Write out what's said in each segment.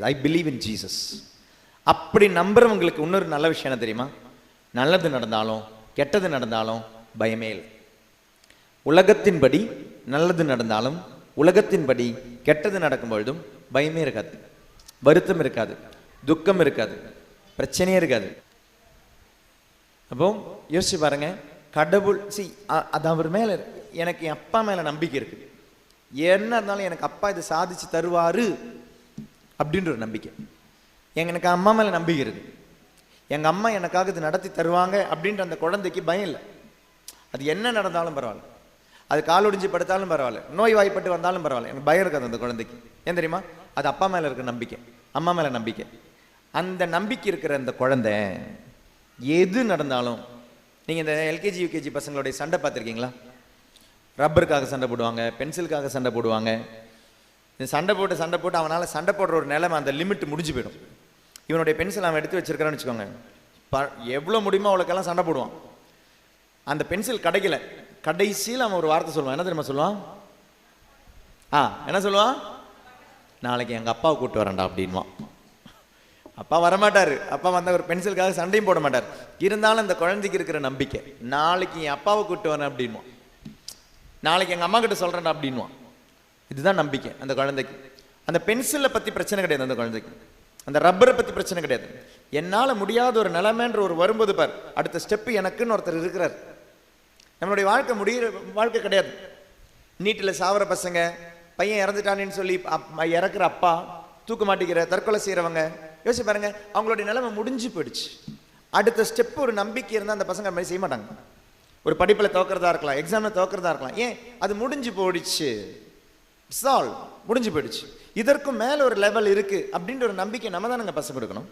I believe in Jesus அப்படி நம்புறவங்களுக்கு இன்னொரு நல்ல விஷயம் என்ன தெரியுமா? நல்லது நடந்தாலும் கெட்டது நடந்தாலும் பயமே இல்லை. உலகத்தின்படி நல்லது நடந்தாலும் உலகத்தின்படி கெட்டது நடக்கும் பொழுதும் பயமே இருக்காது. வருத்தம் இருக்காது. துக்கம் இருக்காது. பிரச்சனையே இருக்காது. அப்போ யோசிச்சு பாருங்க. கடவுள் சி அது அவர் மேல எனக்கு என் அப்பா மேல நம்பிக்கை இருக்கு. என்ன இருந்தாலும் எனக்கு அப்பா இதை சாதிச்சு தருவாரு. அப்படின்ற ஒரு நம்பிக்கை. எனக்கு அம்மா மேலே நம்பிக்கை இருக்குது எங்கள் அம்மா எனக்காக இது நடத்தி தருவாங்க அப்படின்ற அந்த குழந்தைக்கு பயம் இல்லை. அது என்ன நடந்தாலும் பரவாயில்ல. அது கால் ஒடிஞ்சு படுத்தாலும் பரவாயில்ல. நோய் வாய்ப்பட்டு வந்தாலும் பரவாயில்ல. எனக்கு பயம் இருக்காது அந்த குழந்தைக்கு. ஏன் தெரியுமா? அது அப்பா மேலே இருக்கிற நம்பிக்கை. அம்மா மேலே நம்பிக்கை. அந்த நம்பிக்கை இருக்கிற அந்த குழந்தை எது நடந்தாலும் நீங்கள் இந்த எல்கேஜி யூகேஜி பசங்களுடைய சண்டை பார்த்துருக்கீங்களா? ரப்பருக்காக சண்டை போடுவாங்க பென்சிலுக்காக சண்டை போடுவாங்க சண்டை போட்டு சண்டை போட்டு அவனால் சண்டை போடுற ஒரு நிலைமை அந்த லிமிட் முடிஞ்சு போயிடும். இவனுடைய பென்சில் அவன் எடுத்து வச்சிருக்கிறான்னு வச்சுக்கோங்க. ப எவ்வளோ முடியுமோ அவளுக்கெல்லாம் சண்டை போடுவான். அந்த பென்சில் கிடைக்கல. கடைசியில் அவன் ஒரு வார்த்தை சொல்லுவான். என்ன தெரியுமா சொல்லுவான்? ஆ என்ன சொல்லுவான்? நாளைக்கு எங்கள் அப்பாவை கூப்பிட்டு வரேன்டா அப்படின்வான் அப்பா வரமாட்டார். அப்பா வந்த ஒரு பென்சிலுக்காக சண்டையும் போட மாட்டார். இருந்தாலும் அந்த குழந்தைக்கு இருக்கிற நம்பிக்கை. நாளைக்கு என் அப்பாவை கூப்பிட்டு வரேன் அப்படின்வான் நாளைக்கு எங்கள் அம்மா கிட்ட சொல்கிறேன்டா அப்படின்வான் இதுதான் நம்பிக்கை அந்த குழந்தைக்கு. அந்த பென்சிலை பற்றி பிரச்சனை கிடையாது அந்த குழந்தைக்கு. அந்த ரப்பரை பற்றி பிரச்சனை கிடையாது. என்னால் முடியாத ஒரு நிலைமைன்ற ஒரு வரும்போது பார் அடுத்த ஸ்டெப்பு எனக்குன்னு ஒருத்தர் இருக்கிறார். நம்மளுடைய வாழ்க்கை முடிகிற வாழ்க்கை கிடையாது. நீட்டில் சாவர பசங்க பையன் இறந்துட்டானேன்னு சொல்லி அப்- இறக்குற அப்பா தூக்க மாட்டிக்கிற தற்கொலை செய்கிறவங்க யோசிச்சு பாருங்க அவங்களுடைய நிலைமை முடிஞ்சு போயிடுச்சு. அடுத்த ஸ்டெப் ஒரு நம்பிக்கை இருந்தால் அந்த பசங்க மாதிரி செய்ய மாட்டாங்க. ஒரு படிப்பில் தோக்கிறதா இருக்கலாம் எக்ஸாமில் தோக்கிறதா இருக்கலாம். ஏன்? அது முடிஞ்சு போயிடுச்சு. சால்வ் முடிஞ்சு போயிடுச்சு. இதற்கும் மேலே ஒரு லெவல் இருக்குது அப்படின்ற ஒரு நம்பிக்கை நம்ம தானங்க பசங்க கொடுக்கணும்?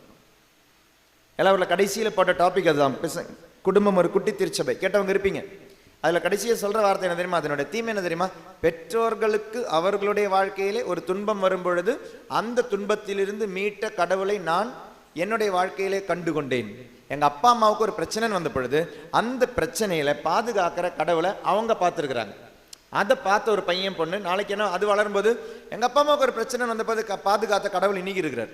எல்லாரும் கடைசியில் போட்ட டாபிக் அதுதான். பிச- குடும்பம் ஒரு குட்டி திருச்சபை. கேட்டவங்க இருப்பீங்க. அதில் கடைசியில் சொல்கிற வார்த்தை என்ன தெரியுமா? அதனுடைய தீமை என்ன தெரியுமா? பெற்றோர்களுக்கு அவர்களுடைய வாழ்க்கையிலே ஒரு துன்பம் வரும்பொழுது அந்த துன்பத்திலிருந்து மீட்ட கடவுளை நான் என்னுடைய வாழ்க்கையிலே கண்டு கொண்டேன் எங்கள் அப்பா அம்மாவுக்கு ஒரு பிரச்சனைன்னு வந்த பொழுது அந்த பிரச்சனையில் பாதுகாக்கிற கடவுளை அவங்க பார்த்துருக்குறாங்க. அதை பார்த்த ஒரு பையன் பொண்ணு நாளைக்கு என்ன அது வளரும்போது எங்கள் அப்பா அம்மாவுக்கு ஒரு பிரச்சனை வந்தபோது க- பாதுகாத்த கடவுள் இன்னைக்கு இருக்கிறார்.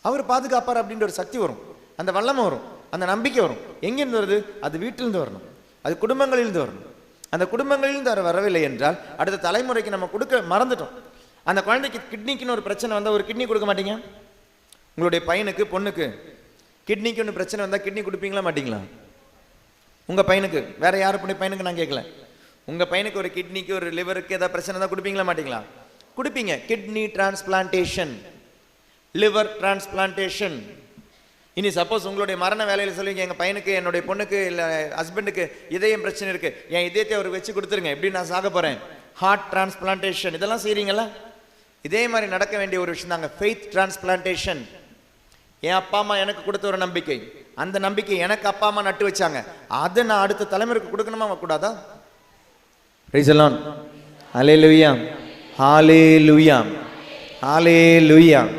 அவர் பாதுகாப்பார் அப்படின்ற ஒரு சக்தி வரும். அந்த வல்லமை வரும். அந்த நம்பிக்கை வரும். எங்கேருந்து வருது? அது வீட்டிலிருந்து வரணும். அது குடும்பங்களிலிருந்து வரணும். அந்த குடும்பங்களிலிருந்து வர வரவில்லை என்றால் அடுத்த தலைமுறைக்கு நம்ம கொடுக்க மறந்துட்டோம். அந்த குழந்தைக்கு கிட்னிக்குன்னு ஒரு பிரச்சனை வந்தால் ஒரு கிட்னி கொடுக்க மாட்டீங்க? உங்களுடைய பையனுக்கு பொண்ணுக்கு கிட்னிக்கு ஒன்று பிரச்சனை வந்தால் கிட்னி கொடுப்பீங்களா மாட்டீங்களா? உங்கள் பையனுக்கு. வேற யாரு பையனுக்கு நான் கேட்கல. உங்க பையனுக்கு ஒரு கிட்னிக்கு ஒரு லிவருக்கு ஏதாவது பிரச்சனை தான் கொடுப்பீங்களா மாட்டீங்களா? கொடுப்பீங்க. கிட்னி டிரான்ஸ்பிளான்டேஷன் லிவர் டிரான்ஸ்பிளான்டேஷன் இனி சப்போஸ் உங்களுடைய மரண வேலையில் சொல்லுவீங்க எங்கள் பையனுக்கு என்னுடைய பொண்ணுக்கு இல்லை ஹஸ்பண்டுக்கு இதயம் பிரச்சனை இருக்கு. என் இதயத்தை அவருக்கு வச்சு கொடுத்துருங்க. எப்படி நான் சாக போகிறேன் ஹார்ட் டிரான்ஸ்பிளான்டேஷன் இதெல்லாம் செய்கிறீங்களா இதே மாதிரி நடக்க வேண்டிய ஒரு விஷயம் தாங்க. ஃபெய்த் டிரான்ஸ்பிளான்டேஷன் என் அப்பா அம்மா எனக்கு கொடுத்த ஒரு நம்பிக்கை. அந்த நம்பிக்கை எனக்கு அப்பா அம்மா நட்டு வச்சாங்க. அதை நான் அடுத்த தலைமுறைக்கு கொடுக்கணுமா? கூடாதா ரைசலான் அலே லுயாம் ஹாலே லுயாம் ஹாலே லுயாம்